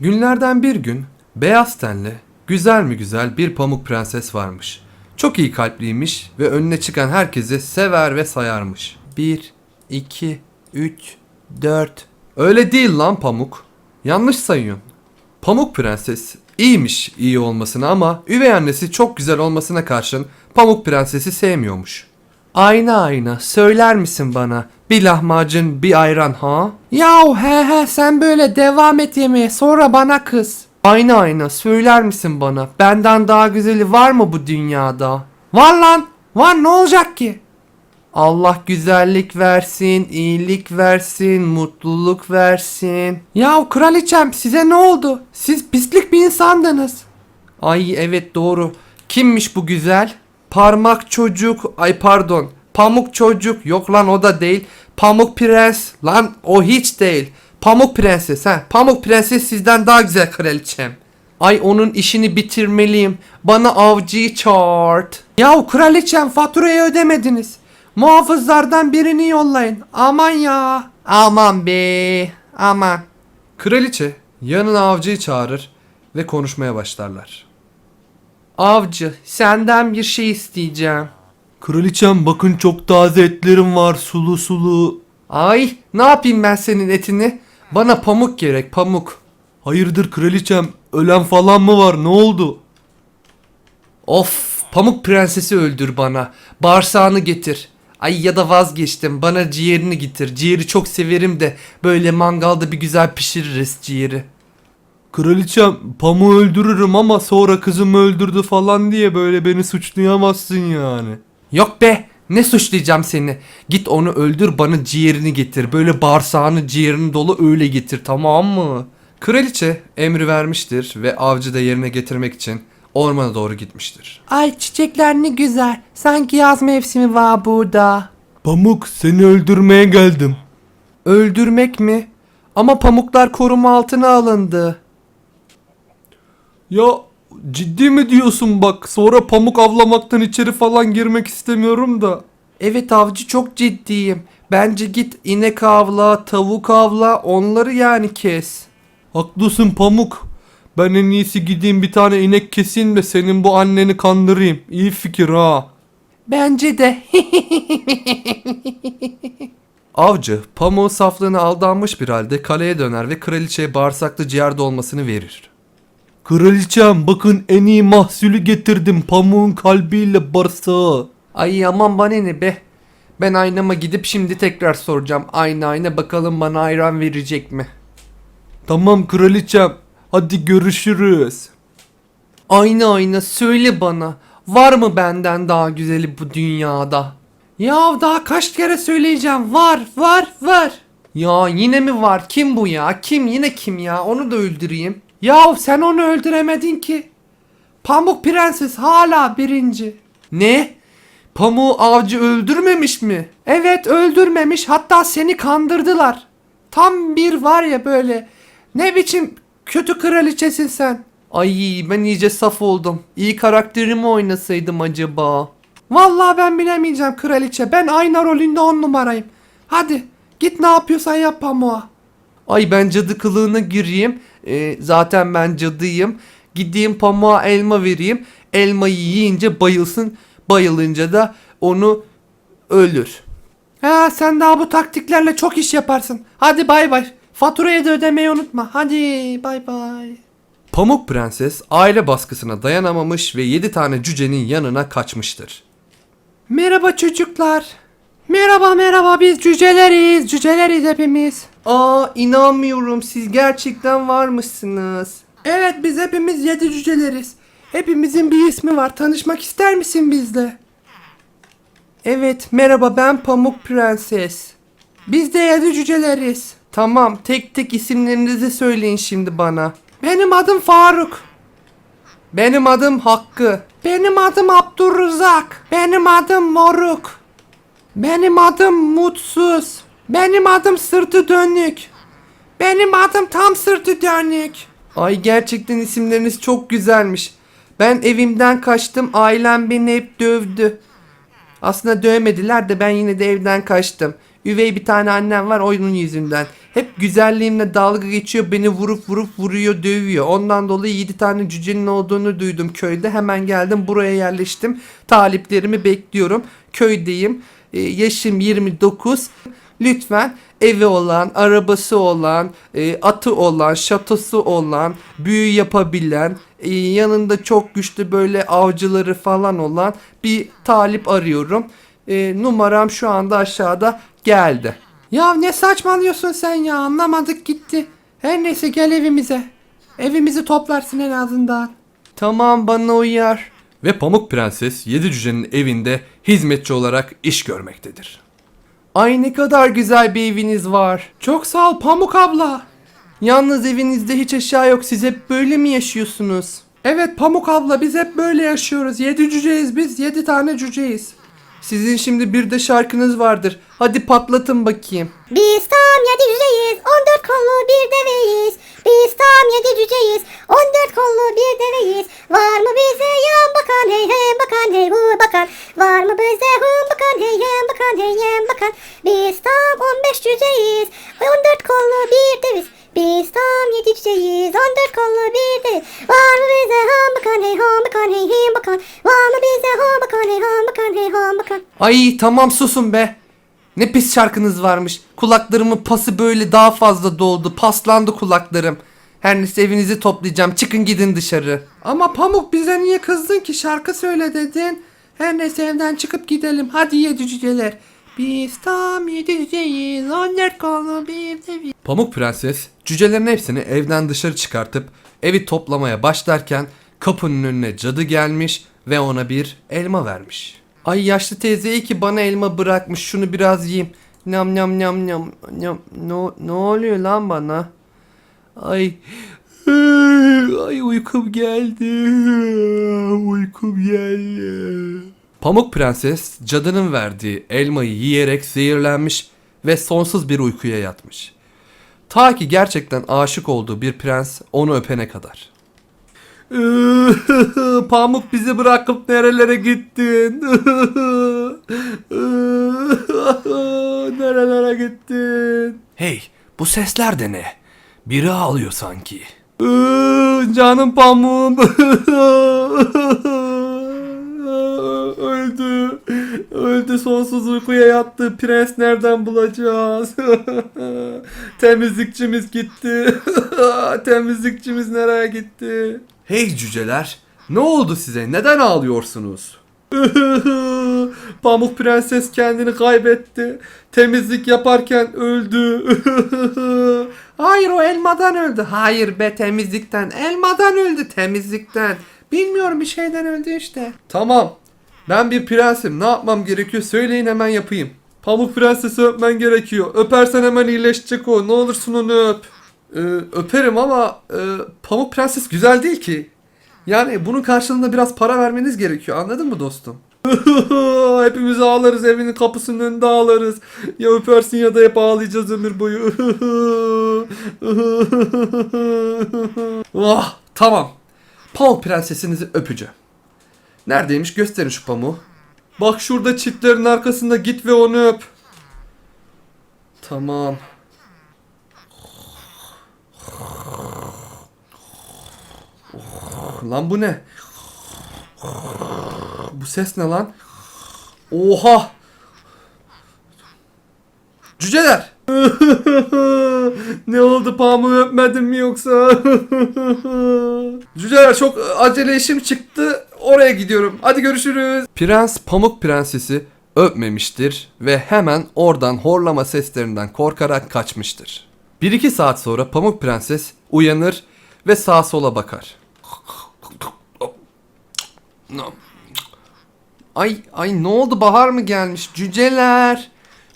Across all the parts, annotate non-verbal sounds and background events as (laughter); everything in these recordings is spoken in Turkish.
Günlerden bir gün beyaz tenli, güzel mi güzel bir pamuk prenses varmış. Çok iyi kalpliymiş ve önüne çıkan herkesi sever ve sayarmış. 1, 2, 3, 4. Öyle değil lan pamuk. Yanlış sayıyorsun. Pamuk prenses iyiymiş iyi olmasına ama üvey annesi çok güzel olmasına karşın Pamuk prensesi sevmiyormuş. Ayna ayna söyler misin bana bir lahmacun bir ayran ha? Yahu he he sen böyle devam et yemeğe sonra bana kız. Ayna ayna söyler misin bana benden daha güzeli var mı bu dünyada? Var lan var ne olacak ki? Allah güzellik versin, iyilik versin, mutluluk versin. Yahu kraliçem size ne oldu? Siz pislik bir insandınız. Ay evet doğru. Kimmiş bu güzel? Parmak çocuk. Ay pardon. Pamuk çocuk. Yok lan o da değil. Pamuk prens. Lan o hiç değil. Pamuk prenses ha. Pamuk prenses sizden daha güzel kraliçem. Ay onun işini bitirmeliyim. Bana avcıyı çağırt. Yahu kraliçem faturayı ödemediniz. Muhafızlardan birini yollayın. Aman ya. Aman be. Aman. Kraliçe yanına avcıyı çağırır ve konuşmaya başlarlar. Avcı, senden bir şey isteyeceğim. Kraliçem bakın çok taze etlerim var sulu sulu. Ay, ne yapayım ben senin etini? Bana pamuk gerek, pamuk. Hayırdır kraliçem ölen falan mı var ne oldu? Of, pamuk prensesi öldür bana. Bağırsağını getir. Ay ya da vazgeçtim. Bana ciğerini getir. Ciğeri çok severim de böyle mangalda bir güzel pişiririz ciğeri. Kraliçem pamuğu öldürürüm ama sonra kızımı öldürdü falan diye böyle beni suçlayamazsın yani. Yok be, ne suçlayacağım seni? Git onu öldür bana ciğerini getir. Böyle bağırsağını ciğerini dolu öyle getir tamam mı? Kraliçe emri vermiştir ve avcı da yerine getirmek için ormana doğru gitmiştir. Ay çiçekler ne güzel. Sanki yaz mevsimi var burada. Pamuk seni öldürmeye geldim. Öldürmek mi? Ama pamuklar koruma altına alındı. Ya ciddi mi diyorsun bak sonra pamuk avlamaktan içeri falan girmek istemiyorum da. Evet avcı çok ciddiyim. Bence git inek avla, tavuk avla, onları yani kes. Haklısın pamuk. Ben en iyisi gideyim bir tane inek keseyim de senin bu anneni kandırayım. İyi fikir ha. Bence de. (laughs) Avcı pamuğun saflığına aldanmış bir halde kaleye döner ve kraliçeye bağırsaklı ciğer dolmasını verir. Kraliçem bakın en iyi mahsulü getirdim pamuğun kalbiyle bağırsağı. Ay aman bana ne be. Ben aynama gidip şimdi tekrar soracağım. Ayna ayna bakalım bana ayran verecek mi? Tamam kraliçem hadi görüşürüz. Ayna ayna söyle bana. Var mı benden daha güzeli bu dünyada? Ya daha kaç kere söyleyeceğim. Var var var. Ya yine mi var? Kim bu ya? Kim yine kim ya? Onu da öldüreyim. Ya sen onu öldüremedin ki. Pamuk Prenses hala birinci. Ne? Pamuğu avcı öldürmemiş mi? Evet öldürmemiş hatta seni kandırdılar. Tam bir var ya böyle. Ne biçim kötü kraliçesin sen. Ay ben iyice saf oldum. İyi karakterimi oynasaydım acaba. Vallahi ben bilemeyeceğim kraliçe. Ben ayna rolünde on numarayım. Hadi git ne yapıyorsan yap pamuğa. Ay ben cadı kılığına gireyim. Ee, zaten ben cadıyım. Gideyim pamuğa elma vereyim. Elmayı yiyince bayılsın. Bayılınca da onu ölür. Ha sen daha bu taktiklerle çok iş yaparsın. Hadi bay bay. Faturayı da ödemeyi unutma. Hadi bay bay. Pamuk Prenses aile baskısına dayanamamış ve 7 tane cücenin yanına kaçmıştır. Merhaba çocuklar. Merhaba merhaba biz cüceleriz. Cüceleriz hepimiz. Aa inanmıyorum siz gerçekten varmışsınız. Evet biz hepimiz yedi cüceleriz. Hepimizin bir ismi var. Tanışmak ister misin bizle? Evet merhaba ben Pamuk Prenses. Biz de yedi cüceleriz. Tamam tek tek isimlerinizi söyleyin şimdi bana. Benim adım Faruk. Benim adım Hakkı. Benim adım Abdurrızak. Benim adım Moruk. Benim adım Mutsuz. Benim adım Sırtı Dönük. Benim adım tam sırtı dönük. Ay gerçekten isimleriniz çok güzelmiş. Ben evimden kaçtım. Ailem beni hep dövdü. Aslında dövmediler de ben yine de evden kaçtım. Üvey bir tane annem var onun yüzünden. Hep güzelliğimle dalga geçiyor beni vurup vurup vuruyor dövüyor. Ondan dolayı 7 tane cücenin olduğunu duydum köyde. Hemen geldim buraya yerleştim. Taliplerimi bekliyorum. Köydeyim. Ee, yaşım 29. Lütfen evi olan, arabası olan, e, atı olan, şatosu olan, büyü yapabilen, e, yanında çok güçlü böyle avcıları falan olan bir talip arıyorum. E, numaram şu anda aşağıda geldi. Ya ne saçmalıyorsun sen ya anlamadık gitti. Her neyse gel evimize. Evimizi toplarsın en azından. Tamam bana uyar. Ve Pamuk Prenses yedi cücenin evinde hizmetçi olarak iş görmektedir. Ay ne kadar güzel bir eviniz var. Çok sağ ol Pamuk abla. Yalnız evinizde hiç eşya yok. Siz hep böyle mi yaşıyorsunuz? Evet Pamuk abla biz hep böyle yaşıyoruz. Yedi cüceyiz biz. Yedi tane cüceyiz. Sizin şimdi bir de şarkınız vardır. Hadi patlatın bakayım. Biz tam yedi cüceyiz, on dört kollu bir deveyiz. Biz tam yedi cüceyiz, on dört kollu bir deveyiz. Var mı bize yan bakan hey hem bakan hey hu bakan. Var mı bize hum bakan hey hem bakan hey hem bakan. Biz tam on beş cüceyiz, on dört kollu bir deviz. Biz tam yedi cüceyiz, on dört kollu bir deviz. Var mı bize hum bakan hey hum bakan hey hem bakan. Var mı bize hum bakan hey hum bakan hey hum bakan. Ay tamam susun be. Ne pis şarkınız varmış. Kulaklarımın pası böyle daha fazla doldu. Paslandı kulaklarım. Her neyse evinizi toplayacağım. Çıkın gidin dışarı. Ama Pamuk bize niye kızdın ki? Şarkı söyle dedin. Her neyse evden çıkıp gidelim. Hadi yedi cüceler. Biz tam yedi cüceyiz. On dört kolu bir bir. Pamuk Prenses cücelerin hepsini evden dışarı çıkartıp evi toplamaya başlarken kapının önüne cadı gelmiş ve ona bir elma vermiş. Ay yaşlı teyze iyi ki bana elma bırakmış. Şunu biraz yiyeyim. Nyam nyam nyam nyam. nyam. Ne, ne oluyor lan bana? Ay. Ay uykum geldi. Uykum geldi. Pamuk Prenses cadının verdiği elmayı yiyerek zehirlenmiş ve sonsuz bir uykuya yatmış. Ta ki gerçekten aşık olduğu bir prens onu öpene kadar. (laughs) Pamuk bizi bırakıp nerelere gittin? (laughs) nerelere gittin? Hey bu sesler de ne? Biri ağlıyor sanki. (laughs) Canım pamuğum. Öldü. Öldü sonsuz uykuya yattı. Prens nereden bulacağız? (laughs) Temizlikçimiz gitti. (laughs) Temizlikçimiz nereye gitti? Hey cüceler ne oldu size neden ağlıyorsunuz? (laughs) Pamuk Prenses kendini kaybetti. Temizlik yaparken öldü. Hayır o elmadan öldü. Hayır be temizlikten. Elmadan öldü temizlikten. Bilmiyorum bir şeyden öldü işte. Tamam ben bir prensim ne yapmam gerekiyor söyleyin hemen yapayım. Pamuk Prenses'i öpmen gerekiyor. Öpersen hemen iyileşecek o. Ne olursun onu öp. Ee, öperim ama e, Pamuk Prenses güzel değil ki. Yani bunun karşılığında biraz para vermeniz gerekiyor anladın mı dostum? (laughs) Hepimiz ağlarız evinin kapısının önünde ağlarız. Ya öpersin ya da hep ağlayacağız ömür boyu. Oh (laughs) tamam. Pamuk Prensesinizi öpeceğim. Neredeymiş gösterin şu pamuğu. Bak şurada çitlerin arkasında git ve onu öp. Tamam. Lan bu ne? Bu ses ne lan? Oha! Cüceler! (laughs) ne oldu pamuğu öpmedin mi yoksa? (laughs) Cüceler çok acele işim çıktı. Oraya gidiyorum. Hadi görüşürüz. Prens Pamuk Prensesi öpmemiştir ve hemen oradan horlama seslerinden korkarak kaçmıştır. Bir iki saat sonra Pamuk Prenses uyanır ve sağa sola bakar. Ay ay ne oldu bahar mı gelmiş? Cüceler.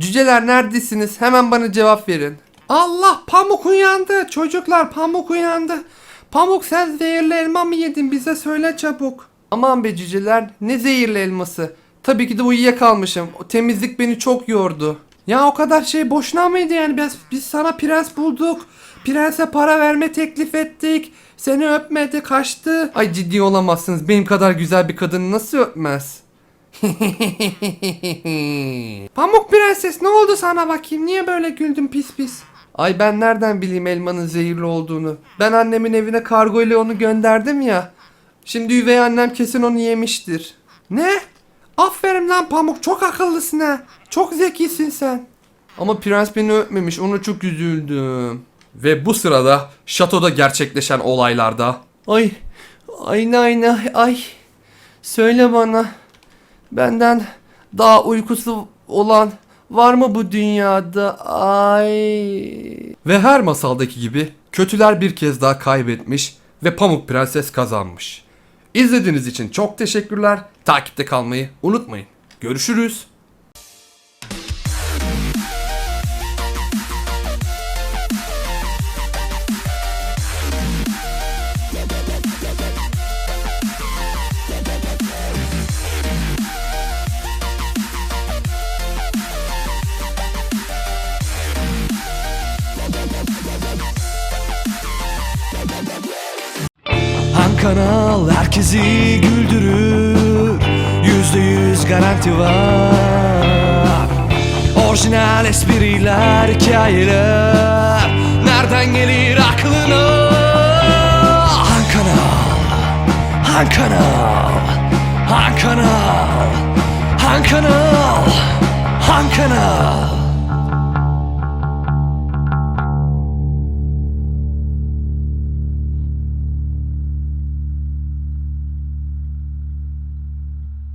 Cüceler neredesiniz? Hemen bana cevap verin. Allah pamuk uyandı. Çocuklar pamuk uyandı. Pamuk sen zehirli elma mı yedin bize söyle çabuk. Aman be cüceler ne zehirli elması. Tabii ki de uyuyakalmışım. O temizlik beni çok yordu. Ya o kadar şey boşuna mıydı yani biz, biz sana prens bulduk. Prense para verme teklif ettik. Seni öpmedi kaçtı. Ay ciddi olamazsınız. Benim kadar güzel bir kadını nasıl öpmez? (laughs) Pamuk prenses ne oldu sana bakayım? Niye böyle güldün pis pis? Ay ben nereden bileyim elmanın zehirli olduğunu? Ben annemin evine kargo ile onu gönderdim ya. Şimdi üvey annem kesin onu yemiştir. Ne? Aferin lan Pamuk çok akıllısın ha. Çok zekisin sen. Ama prens beni öpmemiş ona çok üzüldüm. Ve bu sırada şatoda gerçekleşen olaylarda Ay ayna ayna ay. Söyle bana. Benden daha uykusu olan var mı bu dünyada? Ay. ve her masaldaki gibi kötüler bir kez daha kaybetmiş ve Pamuk Prenses kazanmış. İzlediğiniz için çok teşekkürler. Takipte kalmayı unutmayın. Görüşürüz. Kanal herkesi güldürür. Yüzde yüz garanti var. Orijinal espriler, hikayeler. Nereden gelir aklına? Han kanal Han kanal Han kanal Han kanal Han kanal